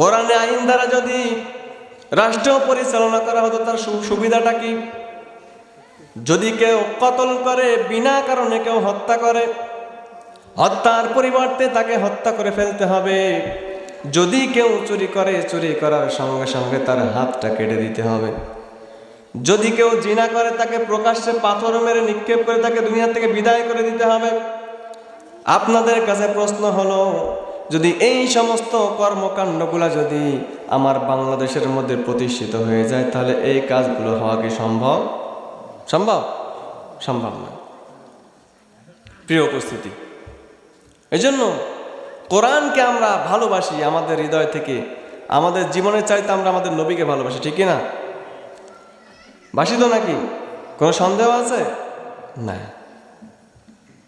কোরআনে আইন দ্বারা যদি রাষ্ট্র পরিচালনা করা হতো, তার সুবিধাটা কি? যদি কেউ কতল করে, বিনা কারণে কেউ হত্যা করে, হত্যার পরিবর্তে তাকে হত্যা করে ফেলতে হবে। যদি কেউ চুরি করে, চুরি করার সঙ্গে সঙ্গে তার হাতটা কেটে দিতে হবে। যদি কেউ জিনা করে, তাকে প্রকাশ্যে পাথর মেরে নিক্ষেপ করে, তাকে দুনিয়া থেকে বিদায় করে দিতে হবে। আপনাদের কাছে প্রশ্ন হলো যদি এই সমস্ত কর্মকাণ্ডগুলো যদি আমার বাংলাদেশের মধ্যে প্রতিষ্ঠিত হয়ে যায়, তাহলে এই কাজগুলো হওয়া কি সম্ভব? সম্ভব? সম্ভব নয় প্রিয় উপস্থিতি এই জন্য কোরআনকে আমরা ভালোবাসি আমাদের হৃদয় থেকে। আমাদের জীবনের চাইতে আমরা আমাদের নবীকে ভালোবাসি, ঠিক না বাসি তো নাকি? কোনো সন্দেহ আছে? না।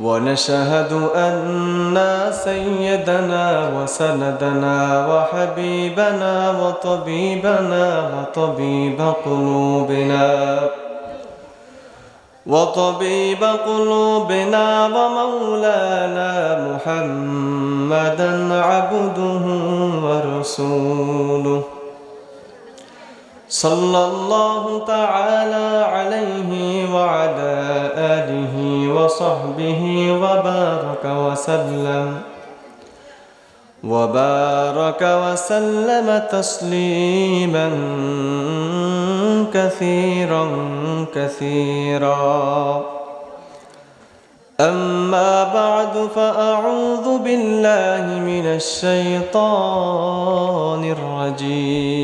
ونشهد أن سيدنا وسندنا وحبيبنا وطبيبنا وطبيب قلوبنا وطبيب قلوبنا ومولانا محمدا عبده ورسوله. صلى الله تعالى عليه وعلى آله وصحبه وبارك وسلم. وبارك وسلم تسليما كثيرا كثيرا. أما بعد فأعوذ بالله من الشيطان الرجيم.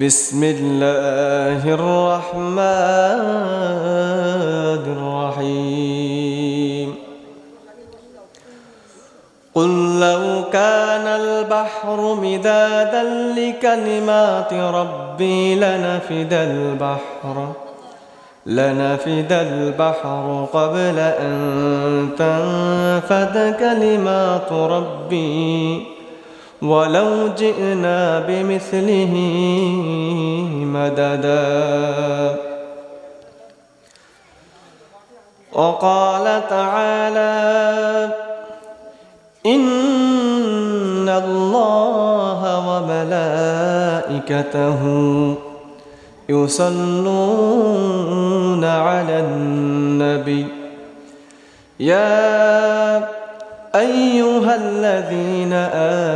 بسم الله الرحمن الرحيم. قل لو كان البحر مدادا لكلمات ربي لنفد البحر لنفد البحر قبل أن تنفد كلمات ربي. ولو جئنا بمثله مددا. وقال تعالى إن الله وملائكته يصلون على النبي. يا أيها الذين آمنوا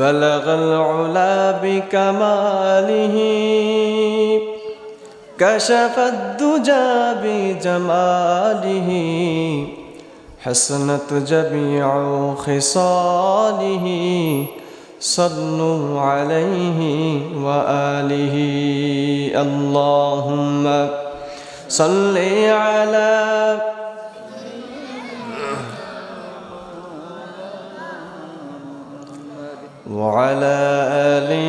بلغ العلا بكماله. كشف الدجى بجماله. حسنت جميع خصاله. صلوا عليه وآله. اللهم صل على وعلى آله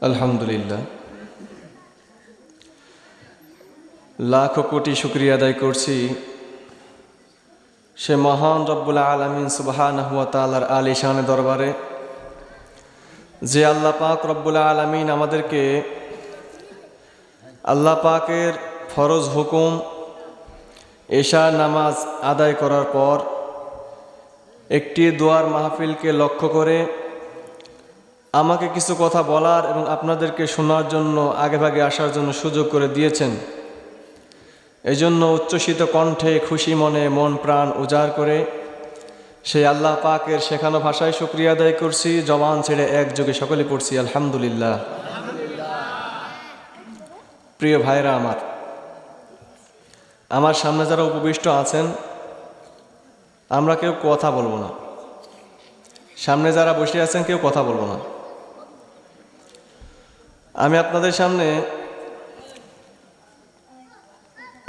আলহামদুলিল্লাহ লাখো কোটি শুক্রিয়া আদায় করছি সে মহান রব্বুল আলমিন সুবাহান হুয়া তালার আলী শাহানের দরবারে যে আল্লাহ পাক রব্বুল আলমিন আমাদেরকে আল্লাহ পাকের ফরজ হুকুম এশা নামাজ আদায় করার পর একটি দোয়ার মাহফিলকে লক্ষ্য করে আমাকে কিছু কথা বলার এবং আপনাদেরকে শোনার জন্য আগেভাগে আসার জন্য সুযোগ করে দিয়েছেন। এই জন্য উচ্ছ্বসিত কণ্ঠে খুশি মনে মন প্রাণ উজাড় করে সেই আল্লাহ পাকের শেখানো ভাষায় শুক্রিয়া আদায় করছি, জবান ছেড়ে একযোগে সকলে পড়ছি, আলহামদুলিল্লাহ। প্রিয় ভাইরা আমার আমার সামনে যারা উপবিষ্ট আছেন, আমরা কেউ কথা বলব না। সামনে যারা বসে আছেন, কেউ কথা বলব না। আমি আপনাদের সামনে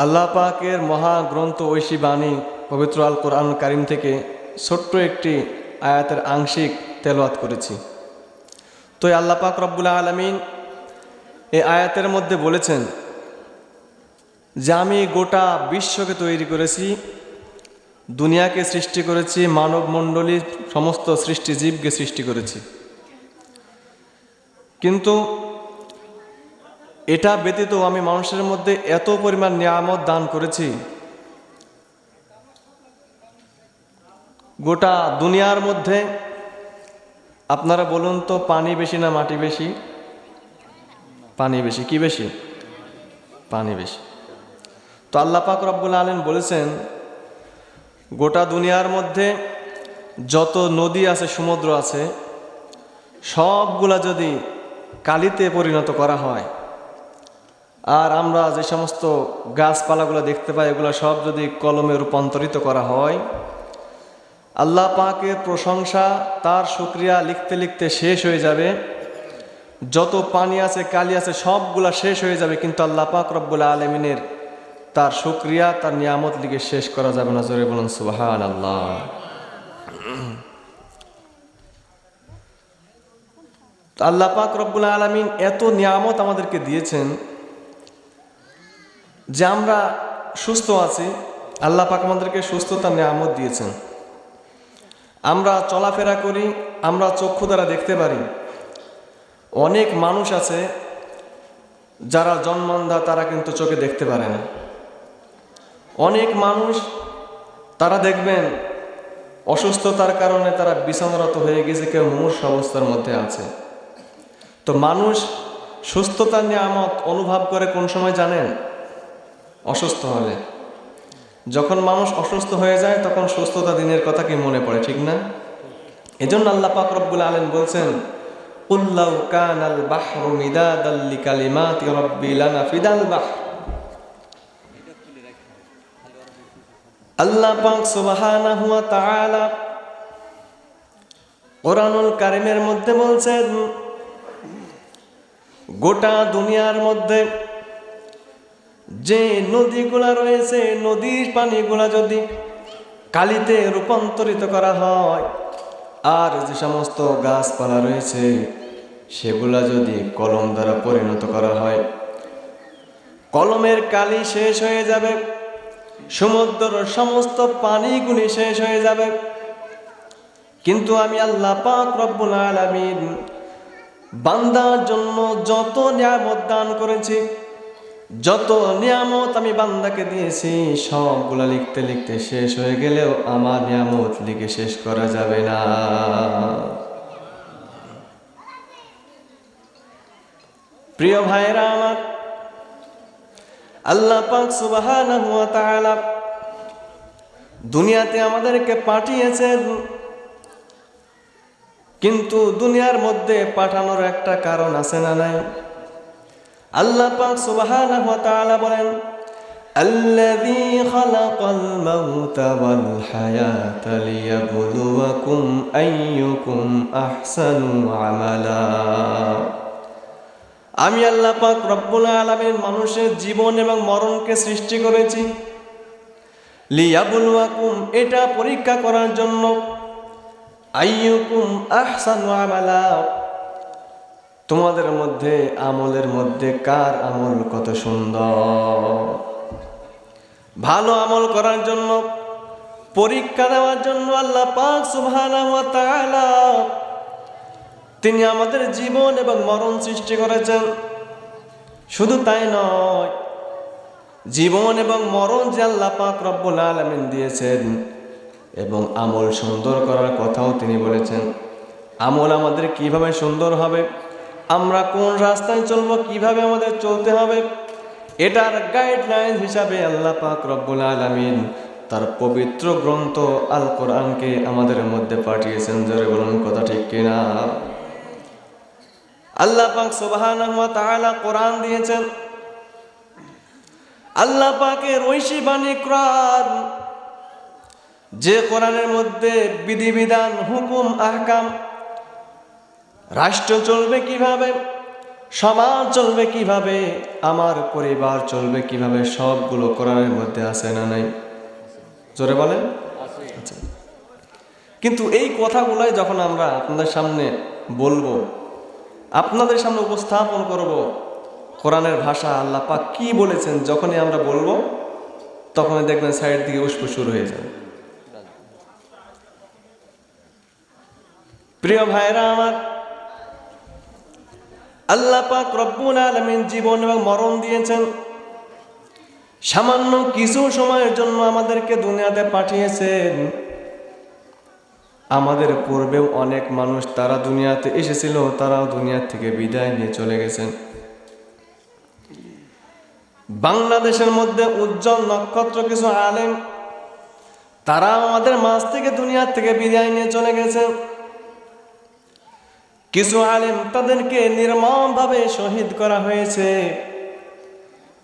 আল্লাহ পাকের মহাগ্রন্থ ঐশী বাণী পবিত্র আল কোরআন কারিম থেকে ছোট্ট একটি আয়াতের আংশিক তেলাওয়াত করেছি। তো আল্লাহ পাক রব্বুল আলমিন এই আয়াতের মধ্যে বলেছেন যে আমি গোটা বিশ্বকে তৈরি করেছি, দুনিয়াকে সৃষ্টি করেছি মানব মণ্ডলী সমস্ত সৃষ্টি জীবকে সৃষ্টি করেছি। কিন্তু এটা ব্যতীত আমি মানুষের মধ্যে এত পরিমাণ নিয়ামত দান করেছি, গোটা দুনিয়ার মধ্যে, আপনারা বলুন তো পানি বেশি না মাটি বেশি? পানি বেশি, কি বেশি? পানি বেশি। তো আল্লাহ পাক রব্বুল আলম বলেছেন, গোটা দুনিয়ার মধ্যে যত নদী আছে, সমুদ্র আছে, সবগুলা যদি কালিতে পরিণত করা হয়, আর আমরা যে সমস্ত গাছপালাগুলো দেখতে পাই, এগুলো সব যদি কলমে রূপান্তরিত করা হয়, আল্লাহ পাকের প্রশংসা, তার শুক্রিয়া লিখতে লিখতে শেষ হয়ে যাবে। যত পানি আছে, কালি আছে, সবগুলা শেষ হয়ে যাবে, কিন্তু আল্লাহ পাক রব্বুল আলমিনের তার শুক্রিয়া, তার নিয়ামত লিখে শেষ করা যাবে না। জোরে বলুন সুবাহান আল্লাহ আল্লাহ পাক রব্বুল আলমিন এত নিয়ামত আমাদেরকে দিয়েছেন যে আমরা সুস্থ আছি। আল্লাহ পাক আমাদেরকে সুস্থতার নিয়ামত দিয়েছেন। আমরা চলাফেরা করি, আমরা চক্ষু দ্বারা দেখতে পারি। অনেক মানুষ আছে যারা জন্মন্ধা তারা কিন্তু চোখে দেখতে পারে না। অনেক মানুষ, তারা দেখবেন অসুস্থতার কারণে তারা বিছানারত হয়ে গেছে, কেউ মূর্ষ অবস্থার মধ্যে আছে। তো মানুষ সুস্থতার নিয়ামত অনুভব করে কোন সময় জানেন? অসুস্থ হলে। যখন মানুষ অসুস্থ হয়ে যায়, তখন সুস্থতা দিনের কথা কি মনে পড়ে, ঠিক না? এজন্য আল্লাহ পাক রব্বুল আলম বলছেন উল্লাউ কানাল বাহরু মিদাদাল লিকালিমাতি রাব্বি লানা ফিদাল বাহর। আল্লাহ পাক সুবহানাহু ওয়া তাআলা কোরআনুল কারিমের মধ্যে বলছেন, গোটা দুনিয়ার মধ্যে যে নদীগুলা রয়েছে, নদীর পানিগুলা যদি কালিতে রূপান্তরিত করা হয়, আর যে সমস্ত গাছপালা রয়েছে, সেগুলা যদি কলম দ্বারা পরিণত করা হয়, কলমের কালি শেষ হয়ে যাবে। সমুদ্রের সমস্ত পানিগুলি শেষ হয়ে যাবে। কিন্তু আমি আল্লাহ পাক রব্বুল আলামিন বান্দার জন্য যত নিয়ামত দান করেছি, যত নিয়ামত আমি বান্দাকে দিয়েছি, সবগুলা লিখতে লিখতে শেষ হয়ে গেলেও আমার নিয়ামত লিখে শেষ করা যাবে না। প্রিয় ভাইরা আমার আল্লাহ পাক সুবহানাহু ওয়া তাআলা দুনিয়াতে আমাদেরকে পাঠিয়েছেন কিন্তু দুনিয়ার মধ্যে পাঠানোর একটা কারণ আছে না নাই আল্লাহ পাক সুবহানাহু ওয়া তাআলা বলেন الذي خلق الموت والحياة ليبلوكم أيكم أحسن عملا আমি আল্লাহ পাক রব্বুল আলামিন মানুষের জীবন এবং মরণকে সৃষ্টি করেছি। লিয়াবুলুয়াকুম, এটা পরীক্ষা করার জন্য। আইয়ুকুম আহসানু আমালা। তোমাদের মধ্যে, আমলের মধ্যে কার আমল কত সুন্দর? ভালো আমল করার জন্য, পরীক্ষা দেওয়ার জন্য আল্লাহ পাক সুবহানাহু ওয়া তাআলা তিনি আমাদের জীবন এবং মরণ সৃষ্টি করেছেন। শুধু তাই নয়, জীবন এবং মরণ যে আল্লাহ পাক রব্বুল আলমিন দিয়েছেন এবং আমল সুন্দর করার কথাও তিনি বলেছেন। আমল আমাদের কীভাবে সুন্দর হবে, আমরা কোন রাস্তায় চলবো, কীভাবে আমাদের চলতে হবে, এটার গাইডলাইন হিসাবে আল্লাহ পাক রব্বুল আলমিন তার পবিত্র গ্রন্থ আল কোরআনকে আমাদের মধ্যে পাঠিয়েছেন। জোরে বলুন, কথা ঠিক কিনা? আল্লাহ পাক সুবহানাহু ওয়া কোরআন দিয়েছেন। আল্লাহ পাকের ঐশী বাণী কোরআন, যে কোরআনের মধ্যে বিধিবিধান, হুকুম, আহকাম, রাষ্ট্র চলবে কীভাবে, সমাজ চলবে কীভাবে, আমার পরিবার চলবে কীভাবে, সবগুলো কোরআনের মধ্যে আছে না নাই? জোরে বলেন? আচ্ছা। কিন্তু এই কথাগুলাই যখন আমরা আপনাদের সামনে বলব আপনাদের সামনে উপস্থাপন করব কোরআনের ভাষা আল্লাহ পাক কি বলেছেন যখনই আমরা বলব, তখনই দেখবেন সাইড দিকে উষ্প শুরু হয়ে যাবে। প্রিয় ভাইরা আমার, আল্লাহ পাক রব্বুল আলমিন জীবন এবং মরণ দিয়েছেন। সামান্য কিছু সময়ের জন্য আমাদেরকে দুনিয়াতে পাঠিয়েছেন। আমাদের পূর্বেও অনেক মানুষ তারা দুনিয়াতে এসেছিল, তারাও দুনিয়ার থেকে বিদায় নিয়ে চলে গেছেন। বাংলাদেশের মধ্যে উজ্জ্বল নক্ষত্র কিছু আলেম, তারা আমাদের মাঝ থেকে দুনিয়ার থেকে বিদায় নিয়ে চলে গেছেন। কিছু আলেম তাদেরকে নির্মমভাবে শহীদ করা হয়েছে।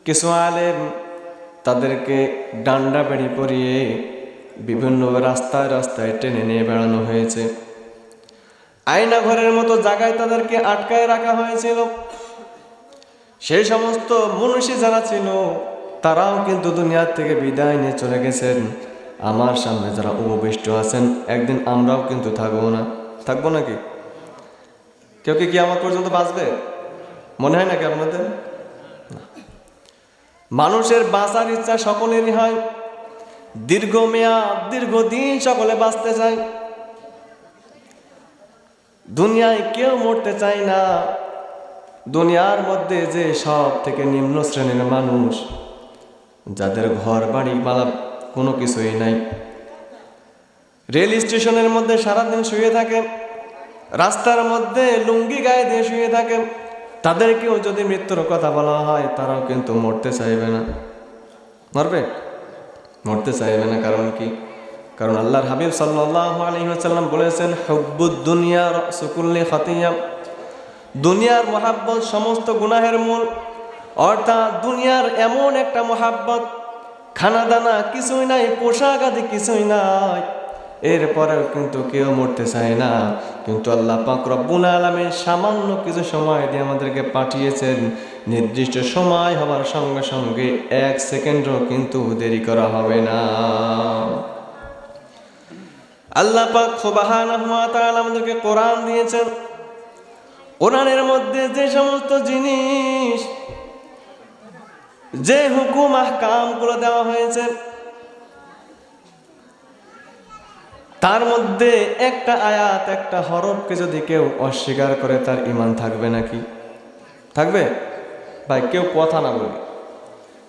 কিছু আলেম তাদেরকে ডান্ডা বেড়ি পরিয়ে বিভিন্ন রাস্তায় রাস্তায় টেনে নিয়ে বেড়ানো হয়েছে। আয়না ঘরের মতো জায়গায় তাদেরকে আটকায় রাখা হয়েছিল। সেই সমস্ত মনীষী যারা ছিল, তারাও কিন্তু দুনিয়ার থেকে বিদায় নিয়ে চলে গেছেন। আমার সামনে যারা উপবিষ্ট আছেন, একদিন আমরাও কিন্তু থাকব না। থাকব নাকি? কেউ কি আমার পর্যন্ত বাঁচবে? মনে হয় নাকি আপনাদের? মানুষের বাঁচার ইচ্ছা সকলেরই হয়। দীর্ঘমেয়াদ, দীর্ঘদিন সকলে বাঁচতে চায়। দুনিয়ায় কেউ মরতে চায় না। দুনিয়ার মধ্যে যে সব থেকে নিম্ন শ্রেণির মানুষ, যাদের ঘর, বাড়ি বালা কোনো কিছুই নাই। রেল স্টেশনের মধ্যে সারাদিন শুয়ে থাকে, রাস্তার মধ্যে লুঙ্গি গায়ে দিয়ে শুয়ে থাকে। তাদেরকেও যদি মৃত্যুর কথা বলা হয়, তারাও কিন্তু মরতে চাইবে না। মরবে? মরতে চাইবে না, কারণ কি? কারণ আল্লাহর হাবিব সাল্লাহ আলহিহাসাল্লাম বলেছেন, হব্বুদ দুনিয়ার সুকুল্লি খাতিয়াম দুনিয়ার মহাব্বত সমস্ত গুনাহের মূল। অর্থাৎ দুনিয়ার এমন একটা মহাব্বত খানা দানা কিছুই নাই, পোশাক আদি কিছুই নাই। এরপরেও কিন্তু কেউ মরতে চায় না। কিন্তু আল্লাহ পাক রব্বুল আলমের সামান্য কিছু সময় দিয়ে আমাদেরকে পাঠিয়েছেন। নির্দিষ্ট সময় হওয়ার সঙ্গে সঙ্গে এক সেকেন্ডও কিন্তু দেরি করা হবে না। আল্লাহ পাক তাআলা আমাদেরকে কোরআন দিয়েছেন। কোরআনের মধ্যে যে সমস্ত জিনিস, যে হুকুম আহ কাম আহকামগুলো দেওয়া হয়েছে তার মধ্যে একটা আয়াত, একটা হরফকে যদি কেউ অস্বীকার করে, তার ইমান থাকবে নাকি? থাকবে? ভাই, কেউ কথা না বলি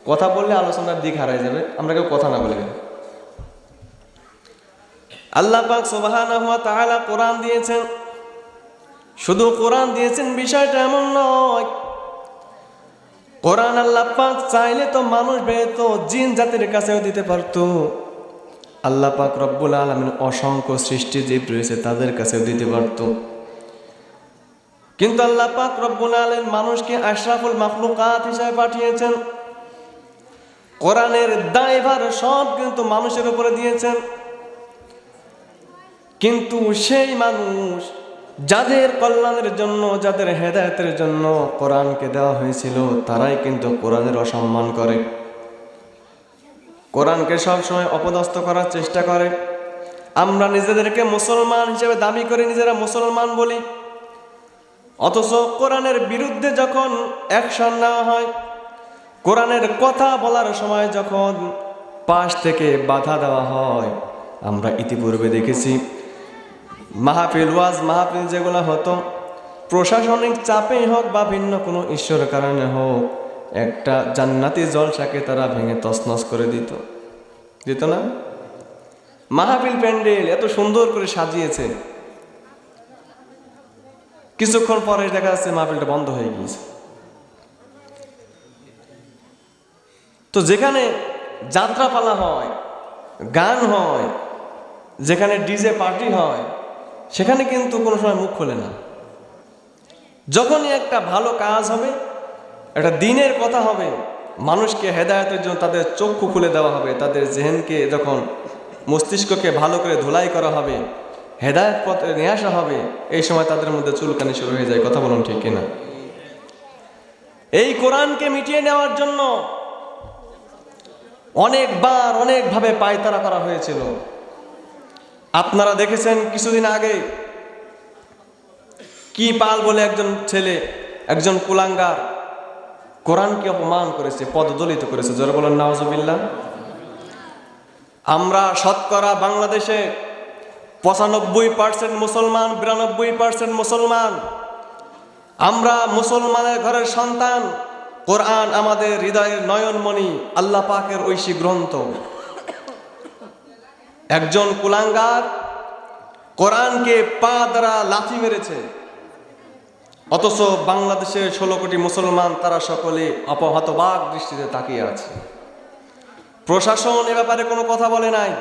কথা বললে আলোচনার দিক হারাই যাবে। আমরা কেউ কথা না বলে আল্লাহ পাক তাআলা কোরআন দিয়েছেন। শুধু কোরআন দিয়েছেন, বিষয়টা এমন নয়। কোরআন আল্লাহ পাক চাইলে তো মানুষ বেরোতো জিন জাতির কাছেও দিতে পারতো। আল্লাহ পাক রব্বুল আলমিন অসংখ্য সৃষ্টি জীব রয়েছে তাদের কাছেও দিতে পারত। কিন্তু আল্লাহ পাক রব্বুল আলম মানুষকে আশরাফুল মাখলুকাত হিসাবে পাঠিয়েছেন। কোরআনের দায়ভার সব কিন্তু মানুষের উপরে দিয়েছেন। কিন্তু সেই মানুষ যাদের কল্যাণের জন্য, যাদের হেদায়তের জন্য কোরআনকে দেওয়া হয়েছিল, তারাই কিন্তু কোরআনের অসম্মান করে। কোরআনকে সবসময় অপদস্থ করার চেষ্টা করে। আমরা নিজেদেরকে মুসলমান হিসেবে দাবি করে, নিজেরা মুসলমান বলি। অথচ কোরআনের বিরুদ্ধে যখন অ্যাকশন নেওয়া হয়, কোরআনের কথা বলার সময় যখন পাশ থেকে বাধা দেওয়া হয়, আমরা ইতিপূর্বে দেখেছি, মাহফিল ওয়াজ, মাহফিল যেগুলো হতো, প্রশাসনিক চাপেই হোক বা ভিন্ন কোনো ঈশ্বরের কারণে হোক একটা জান্নাতি জলসাকে তারা ভেঙে তছনছ করে দিত। দিত না? মাহাবিল প্যান্ডেল এত সুন্দর করে সাজিয়েছে। কিছুক্ষণ পরে দেখা যাচ্ছে মাহফিলটা বন্ধ হয়ে গিয়েছে। তো যেখানে যাত্রাপালা হয়, গান হয়, যেখানে ডিজে পার্টি হয়, সেখানে কিন্তু কোনো সময় মুখ খোলে না। যখনই একটা ভালো কাজ হবে একটা দিনের কথা হবে। মানুষকে হেদায়তের জন্য তাদের চক্ষু খুলে দেওয়া হবে। তাদের জেহেনকে যখন মস্তিষ্ককে ভালো করে ধুলাই করা হবে, হেদায়ত পথে নিয়ে আসা হবে, এই সময় তাদের মধ্যে চুলকানি শুরু হয়ে যায়। কথা বলুন ঠিক কিনা? এই কোরআনকে মিটিয়ে নেওয়ার জন্য অনেকবার অনেকভাবে পায়তারা করা হয়েছিল। আপনারা দেখেছেন কিছুদিন আগে কি পাল বলে একজন ছেলে, একজন কুলাঙ্গার কোরআনকে অপমান করেছে, পদদলিত করেছে। জোরে বলেন নওয়াজবিল্লা আমরা শতকরা বাংলাদেশে পঁচানব্বই পার্সেন্ট মুসলমান, বিরানব্বই পার্সেন্ট মুসলমান। আমরা মুসলমানের ঘরের সন্তান, কোরআন আমাদের হৃদয়ের নয়নমণি, আল্লাহ পাকের ঐশী গ্রন্থ। একজন কুলাঙ্গার কোরআনকে পা দ্বারা লাথি মেরেছে। অথচ বাংলাদেশের ষোলো কোটি মুসলমান, তারা সকলে অপহতবাক দৃষ্টিতে তাকিয়ে আছে। প্রশাসন এ ব্যাপারে কোনো কথা বলে নাই।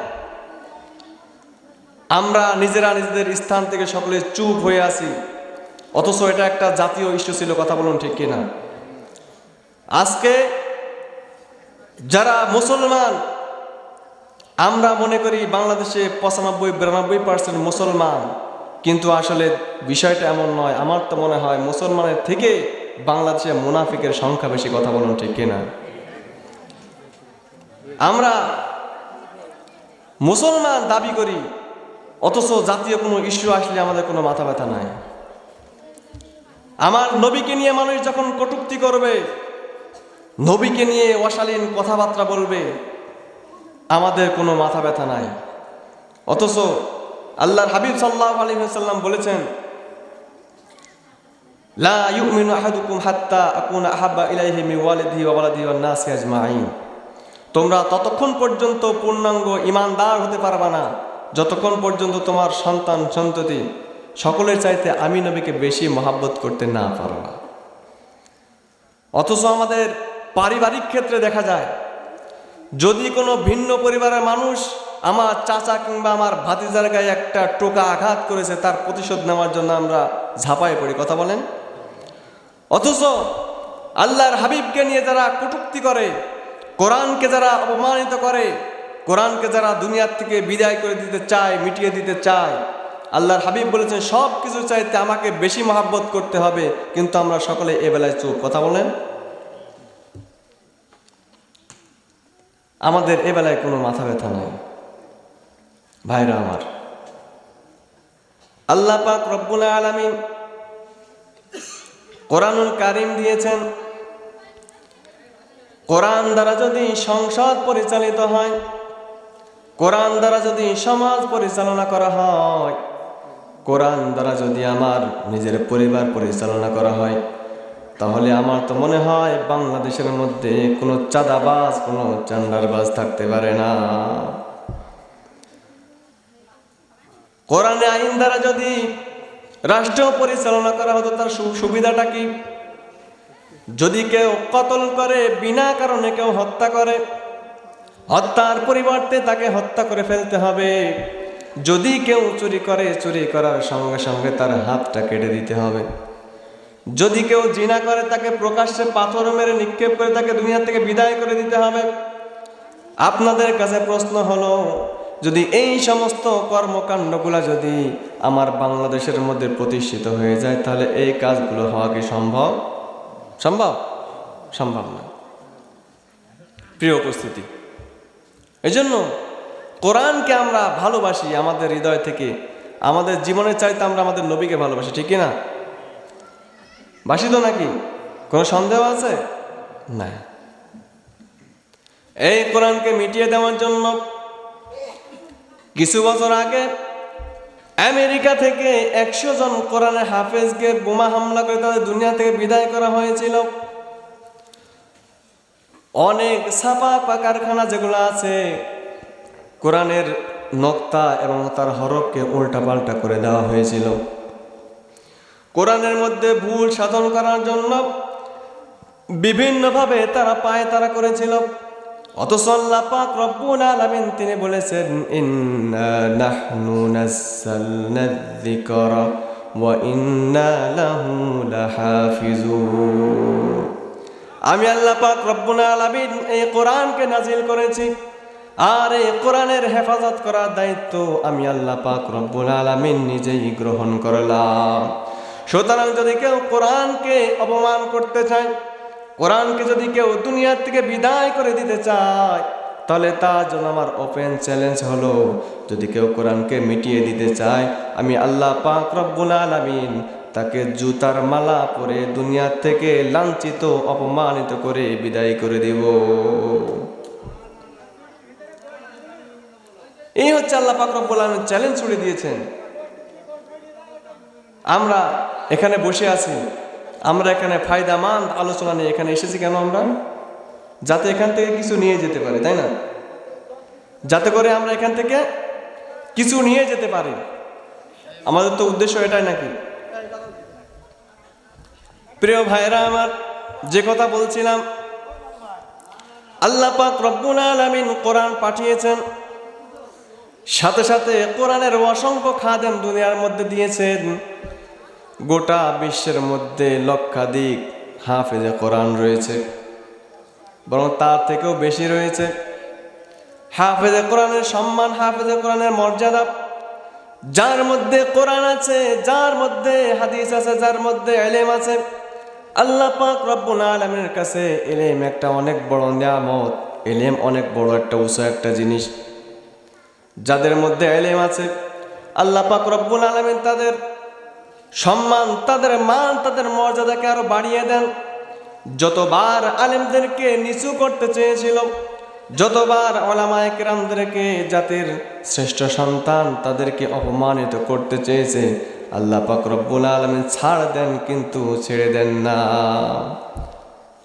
আমরা নিজেরা নিজেদের স্থান থেকে সকলে চুপ হয়ে আছি। অথচ এটা একটা জাতীয় ইস্যু ছিল, কথা বলুন ঠিক কিনা। আজকে যারা মুসলমান, আমরা মনে করি বাংলাদেশে পঁচানব্বই, বিরানব্বই পার্সেন্ট মুসলমান কিন্তু আসলে বিষয়টা এমন নয়। আমার তো মনে হয় মুসলমানের থেকে বাংলাদেশে মুনাফিকের সংখ্যা বেশি কথা বলুন ঠিক কিনা? আমরা মুসলমান দাবি করি, অথচ জাতীয় কোনো ইস্যু আসলে আমাদের কোনো মাথা ব্যথা নাই। আমার নবীকে নিয়ে মানুষ যখন কটুক্তি করবে, নবীকে নিয়ে অশালীন কথাবার্তা বলবে, আমাদের কোনো মাথা ব্যথা নাই। অথচ আল্লাহর হাবিব সাল্লাহ আলহিহাল্লাম বলেছেন, লা ইউমিনু আহাদুকুম হাত্তা আকুনা আহাব্বা ইলাইহি মি ওয়ালিদিহি ওয়া ওয়ালাদিহি ওয়ান নাসি আজমাইন। তোমরা ততক্ষণ পর্যন্ত পূর্ণাঙ্গ ইমানদার হতে পারবা না। যতক্ষণ পর্যন্ত তোমার সন্তান, সন্ততি সকলের চাইতে আমি নবীকে বেশি মহাব্বত করতে না পারবা অথচ আমাদের পারিবারিক ক্ষেত্রে দেখা যায়, যদি কোনো ভিন্ন পরিবারের মানুষ আমার চাচা কিংবা আমার ভাতিজার গায়ে একটা টোকা আঘাত করেছে, তার প্রতিশোধ নেওয়ার জন্য আমরা ঝাঁপায় পড়ি। কথা বলেন? অথচ আল্লাহর হাবিবকে নিয়ে যারা কটুক্তি করে, কোরআনকে যারা অপমানিত করে, কোরআনকে যারা দুনিয়ার থেকে বিদায় করে দিতে চায়, মিটিয়ে দিতে চায়, আল্লাহর হাবিব বলেছেন, সব কিছু চাইতে আমাকে বেশি মহাব্বত করতে হবে, কিন্তু আমরা সকলে এ বেলায় চুপ। কথা বলেন? আমাদের এ বেলায় কোনো মাথা ব্যথা নাই। ভাইরা আমার। আল্লাহ পাক রব্বুল আলামিন কোরআনুল কারিম দিয়েছেন। কোরআন দ্বারা যদি সংসদ পরিচালিত হয়, কোরআন দ্বারা যদি সমাজ পরিচালনা করা হয়, কোরআন দ্বারা যদি আমার নিজের পরিবার পরিচালনা করা হয়, তাহলে আমার তো মনে হয় বাংলাদেশের মধ্যে কোনো চাঁদাবাজ, কোনো চান্ডারবাজ থাকতে পারে না। কোরআনে আইন দ্বারা যদি রাষ্ট্র পরিচালনা করা হতো, তার সুবিধাটা কি? যদি কেউ কতল করে, বিনা কারণে কেউ হত্যা করে, হত্যার পরিবর্তে তাকে হত্যা করে ফেলতে হবে। যদি কেউ চুরি করে, চুরি করার সঙ্গে সঙ্গে তার হাতটা কেটে দিতে হবে। যদি কেউ জিনা করে, তাকে প্রকাশ্যে পাথর মেরে নিক্ষেপ করে, তাকে দুনিয়া থেকে বিদায় করে দিতে হবে। আপনাদের কাছে প্রশ্ন হলো যদি এই সমস্ত কর্মকাণ্ডগুলো যদি আমার বাংলাদেশের মধ্যে প্রতিষ্ঠিত হয়ে যায়, তাহলে এই কাজগুলো হওয়া কি সম্ভব? সম্ভব? সম্ভব না। প্রিয় উপস্থিতি, এজন্য কোরআনকে আমরা ভালোবাসি আমাদের হৃদয় থেকে। আমাদের জীবনের চাইতে আমরা আমাদের নবীকে ভালোবাসি, ঠিক না? বাসি তো নাকি? কোনো সন্দেহ আছে? না এই কোরআনকে মিটিয়ে দেওয়ার জন্য কিছু বছর আগে আমেরিকা থেকে একশো জন কোরআনের হাফেজকে বোমা হামলা করে তাদের দুনিয়া থেকে বিদায় করা হয়েছিল। অনেক ছাপা কারখানা যেগুলো আছে, কোরআনের নক্তা এবং তার হরফকে উল্টা পাল্টা করে দেওয়া হয়েছিল। কোরআনের মধ্যে ভুল সাধন করার জন্য বিভিন্নভাবে তারা পায় তারা করেছিল। অথচ আল্লাহ পাক রব্বুল আলামিন তিনি বলেছেন, ইন্না নাহনু নাযালনা যিকরা ওয়া ইন্না লাহু লাহাফিজুন। আমি আল্লাহ পাক রব্বুল আলামিন এই কোরআনকে নাজিল করেছি আর এই কোরআনের হেফাজত করার দায়িত্ব আমি আল্লাহ পাক রব্বুল আলামিন নিজেই গ্রহণ করলাম। সুতরাং যদি কেউ কোরআনকে অপমান করতে চায় কোরআনকে যদি কেউ দুনিয়ার থেকে বিদায় করে দিতে চায়, তাহলে তার জন্য আমার ওপেন চ্যালেঞ্জ হলো, যদি কেউ কোরআনকে মিটিয়ে দিতে চায়, আমি আল্লাহ পাক রব্বুল আলামিন তাকে জুতার মালা পরে দুনিয়ার থেকে লাঞ্ছিত, অপমানিত করে বিদায় করে দেব। এই হচ্ছে আল্লাহ পাক রব্বুল আলামিন চ্যালেঞ্জ ছুড়ে দিয়েছেন। আমরা এখানে বসে আছি। আমরা এখানে ফায়দামান আলোচনা নিয়ে এখানে এসেছি কেন আমরা? যাতে এখান থেকে কিছু নিয়ে যেতে পারি, তাই না? যাতে করে আমরা এখান থেকে কিছু নিয়ে যেতে পারি। আমাদের তো উদ্দেশ্য এটাই নাকি? প্রিয় ভাইরা আমার, যে কথা বলছিলাম, আল্লাহ পাক রব্বুল কোরআন পাঠিয়েছেন। সাথে সাথে কোরআনের অসংখ্য খাদেম দুনিয়ার মধ্যে দিয়েছেন। গোটা বিশ্বের মধ্যে লক্ষাধিক হাফেজে কোরআন রয়েছে। বরং তার থেকেও বেশি রয়েছে। হাফেজে কোরআনের সম্মান, হাফেজে কোরআনের মর্যাদা, যার মধ্যে কোরআন আছে, যার মধ্যে হাদিস আছে, যার মধ্যে এলেম আছে। আল্লাহ পাক রব্বুল আলমের কাছে এলেম একটা অনেক বড় নিয়ামত, এলেম অনেক বড় একটা উঁচু একটা জিনিস। যাদের মধ্যে এলেম আছে, আল্লাহ পাক রব্বুল আলমিন তাদের সম্মান, তাদের মান, তাদের মর্যাদাকে আরও বাড়িয়ে দেন। যতবার আলেমদেরকে নিচু করতে চেয়েছিল, যতবার ওলামায় কেরামদেরকে জাতির শ্রেষ্ঠ সন্তান তাদেরকে অপমানিত করতে চেয়েছে, আল্লাহ পাক রব্বুল আলমিন ছাড় দেন কিন্তু ছেড়ে দেন না।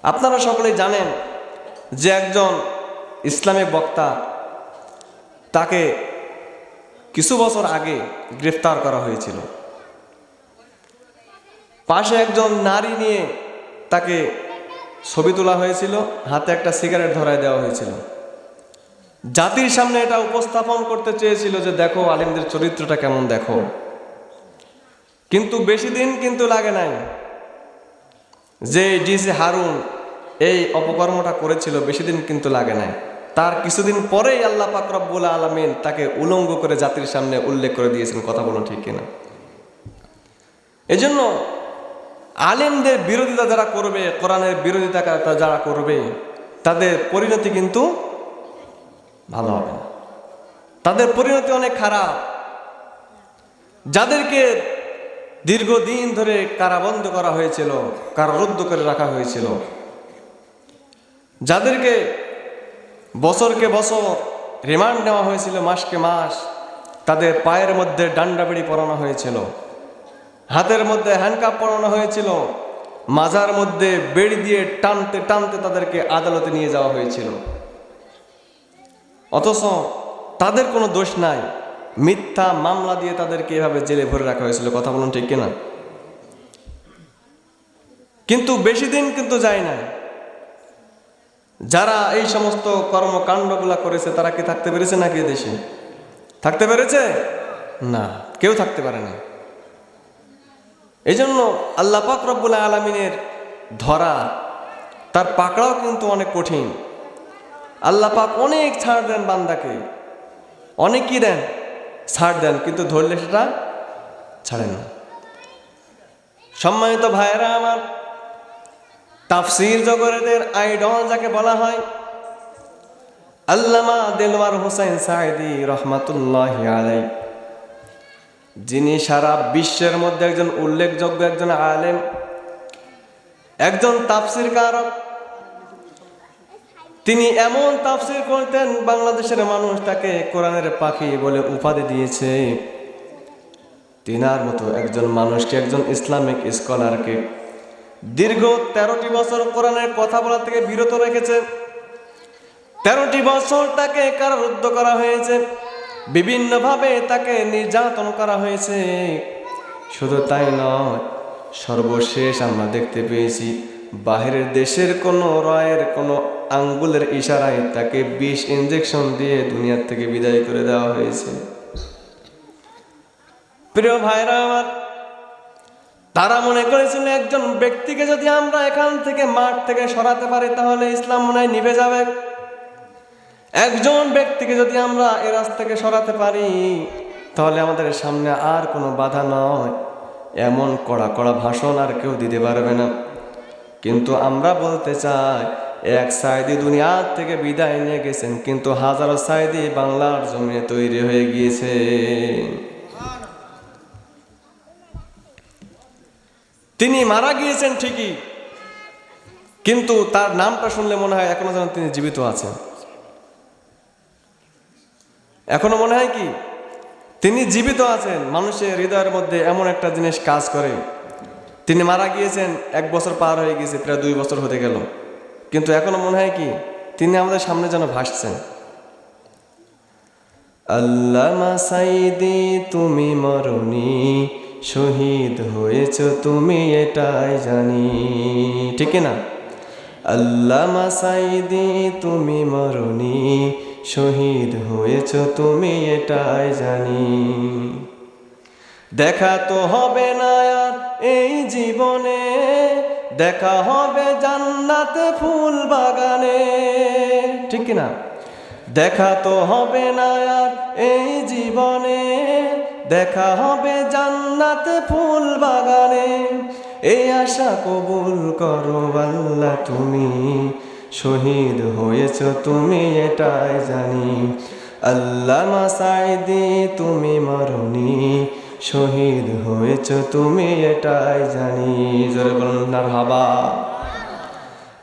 আপনারা সকলেই জানেন যে একজন ইসলামী বক্তা, তাকে কিছু বছর আগে গ্রেফতার করা হয়েছিল। পাশে একজন নারী নিয়ে তাকে ছবি তোলা হয়েছিল, হাতে একটা সিগারেট ধরায় দেওয়া হয়েছিল। জাতির সামনে এটা উপস্থাপন করতে চেয়েছিল যে, দেখো, আলিমদের চরিত্রটা কেমন দেখো। কিন্তু বেশি দিন কিন্তু লাগে নাই। যে ডিসি হারুন এই অপকর্মটা করেছিল, বেশি দিন কিন্তু লাগে নাই। তার কিছুদিন পরেই আল্লাহ পাক রব্বুল আলমিন তাকে উলঙ্গ করে জাতির সামনে উল্লেখ করে দিয়েছেন, কথা বলুন ঠিক কিনা। এজন্য আলেমদের বিরোধিতা যারা করবে, কোরআনের বিরোধিতা যারা করবে, তাদের পরিণতি কিন্তু ভালো হবে না। তাদের পরিণতি অনেক খারাপ। যাদেরকে দীর্ঘদিন ধরে কারাবন্ধ করা হয়েছিল, কারারুদ্ধ করে রাখা হয়েছিল, যাদেরকে বছরকে বছর রিমান্ড নেওয়া হয়েছিল মাসকে মাস, তাদের পায়ের মধ্যে ডান্ডা বেড়ি পরানো হয়েছিল। হাতের মধ্যে হ্যান্ডকাপ পরানো হয়েছিল। মাজার মধ্যে বেড়ি দিয়ে টানতে টানতে তাদেরকে আদালতে নিয়ে যাওয়া হয়েছিল। অথচ তাদের কোনো দোষ নাই। মিথ্যা মামলা দিয়ে তাদেরকে এভাবে জেলে ভরে রাখা হয়েছিল, কথা বলুন ঠিক কিনা? কিন্তু বেশি দিন কিন্তু যায় না যারা এই সমস্ত কর্মকাণ্ডগুলা করেছে, তারা কি থাকতে পেরেছে নাকি দেশে? থাকতে পেরেছে? না, কেউ থাকতে পারে না এই জন্য আল্লাহ পাক রব্বুল আলমিনের ধরা তার পাকড়াও কিন্তু অনেক কঠিন। আল্লাহ পাক অনেক ছাড় দেন বান্দাকে। অনেকই দেন, ছাড় দেন, কিন্তু ধরলে সেটা ছাড়েন না। সম্মানিত ভাইয়েরা আমার, তাফসির জগতের আইডল যাকে বলা হয়, আল্লামা দেলওয়ার হোসেন সাহেদি রহমাতুল্লাহ আলাই যিনি সারা বিশ্বের মধ্যে একজন উল্লেখযোগ্য একজন আলেম, একজন তাফসির কারক তিনি এমন তাফসির করতেন বাংলাদেশের মানুষ তাকে কোরআনের পাখি বলে উপাধি দিয়েছে। তিনার মতো একজন মানুষকে, একজন ইসলামিক স্কলারকে দীর্ঘ তেরোটি বছর কোরআনের কথা বলা থেকে বিরত রেখেছে। তেরোটি বছর তাকে কারারুদ্ধ করা হয়েছে। বিভিন্নভাবে তাকে নির্যাতন করা হয়েছে। শুধু তাই নয়, সর্বশেষ আমরা দেখতে পেয়েছি, বাহিরের দেশের কোনো রয়ের কোনো আঙ্গুলের ইশারায় তাকে বিষ ইঞ্জেকশন দিয়ে দুনিয়ার থেকে বিদায় করে দেওয়া হয়েছে। প্রিয় ভাইরা আমার, তারা মনে করেছিল একজন ব্যক্তিকে যদি আমরা এখান থেকে মাঠ থেকে সরাতে পারি, তাহলে ইসলাম মনে হয় নিভে যাবে। একজন ব্যক্তিকে যদি আমরা এ রাস্তা থেকে সরাতে পারি, তাহলে আমাদের সামনে আর কোনো বাধা নয়। এমন কড়া কড়া ভাষণ আর কেউ দিতে পারবে না। কিন্তু আমরা বলতে চাই, এক সাইদি দুনিয়ার থেকে বিদায় নিয়ে গেছেন, কিন্তু হাজারো সাইদি বাংলার জমিনে তৈরি হয়ে গিয়েছে। তিনি মারা গিয়েছেন ঠিকই, কিন্তু তার নামটা শুনলে মনে হয় এখনও যেন তিনি জীবিত আছেন। এখনও মনে হয় কি? তিনি জীবিত আছেন, মানুষের হৃদয়ের মধ্যে এমন একটা জিনিস কাজ করে। তিনি মারা গিয়েছেন, এক বছর পার হয়ে গিয়েছে, প্রায় দুই বছর হতে গেল। কিন্তু এখনও মনে হয় কি? তিনি আমাদের সামনে যেন ভাসছেন। সাইদি তুমি মরণি, শহীদ হয়েছ, তুমি এটাই জানি। ঠিক না? আল্লামা সাইদি তুমি মরণি শহীদ হয়েছ তুমি এটাই জানি। দেখা তো হবে না আর এই জীবনে, দেখা হবে জান্নাতে ফুল বাগানে। ঠিক কি না? দেখা তো হবে না আর এই জীবনে, দেখা হবে জান্নাতে ফুল বাগানে। এই আশা কবুল করো আল্লাহ তুমি। শহীদ হয়েছ তুমি এটাই জানি। আল্লাহ মাসাইদি তুমি মরণি। শহীদ হয়েছ তুমি এটাই জানি। জোরে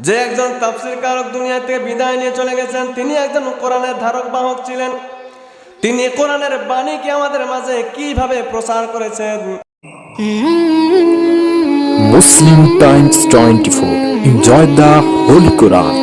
যে একজন তাফসির কারক দুনিয়া থেকে বিদায় নিয়ে চলে গেছেন, তিনি একজন কোরআনের ধারক বাহক ছিলেন। তিনি কোরআনের বাণীকে আমাদের মাঝে কীভাবে প্রচার করেছেন? Muslim Times 24. Enjoy the Holy Quran.